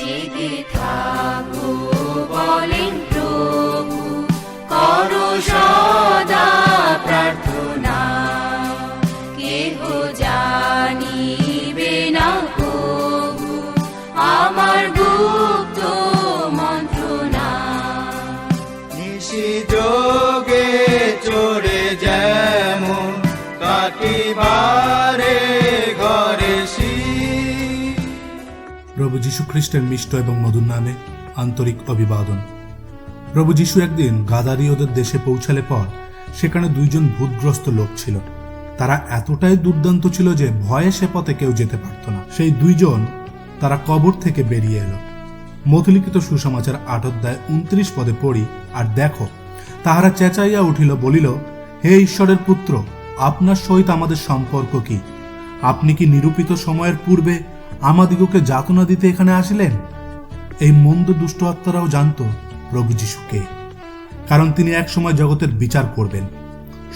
জেগে থাকো বলেন প্রভু, করো সদা প্রার্থনা। কেহ জানিবে না প্রভু, আমার গুপ্ত মন্ত্রণা। নিশি যোগে চড়ে যেমন, কাটিবারে প্রভু যীশু খ্রিস্টের মিষ্ট এবং মধুর নামে আন্তরিক অভিবাদন। প্রভু যীশু একদিন গাদারীয়দের দেশে পৌঁছালে পর সেখানে দুইজন ভূতগ্রস্ত লোক ছিল। তারা এতটাই দুর্দান্ত ছিল যে ভয়ে সে পথে কেউ যেতে পারত না। সেই দুইজন তারা কবর থেকে বেরিয়ে এলো। মথলিখিত সুসমাচার আট অধ্যায় উনত্রিশ পদে পড়ি, আর দেখো, তাহারা চেঁচাইয়া উঠিল, বলিল, হে ঈশ্বরের পুত্র, আপনার সহিত আমাদের সম্পর্ক কি? আপনি কি নিরূপিত সময়ের পূর্বে আমাদিগকে যাতনা দিতে এখানে আসিলেন? এই মন্দ দুষ্ট আত্মারাও জানত প্রভু যিশুকে, কারণ তিনি একসময় জগতের বিচার করবেন।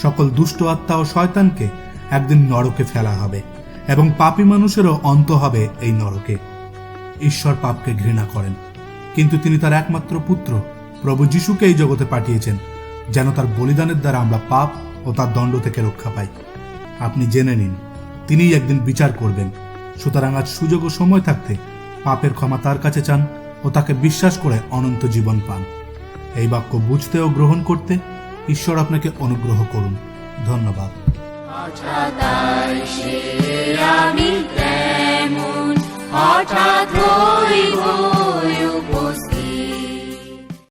সকল দুষ্ট আত্মা ও শয়তানকে একদিন নরকে ফেলা হবে এবং পাপী মানুষেরও অন্ত হবে এই নরকে। ঈশ্বর পাপকে ঘৃণা করেন, কিন্তু তিনি তার একমাত্র পুত্র প্রভু যিশুকে এই জগতে পাঠিয়েছেন, যেন তার বলিদানের দ্বারা আমরা পাপ ও তার দণ্ড থেকে রক্ষা পাই। আপনি জেনে নিন, তিনিই একদিন বিচার করবেন। সুতরাং আজ সুযোগ ও সময় থাকতে পাপের ক্ষমা তার কাছে চান ও তাকে বিশ্বাস করে অনন্ত জীবন পান। এই বাক্য বুঝতে ও গ্রহণ করতে ঈশ্বর আপনাকে অনুগ্রহ করুন। ধন্যবাদ। আমি হঠাৎ হইব।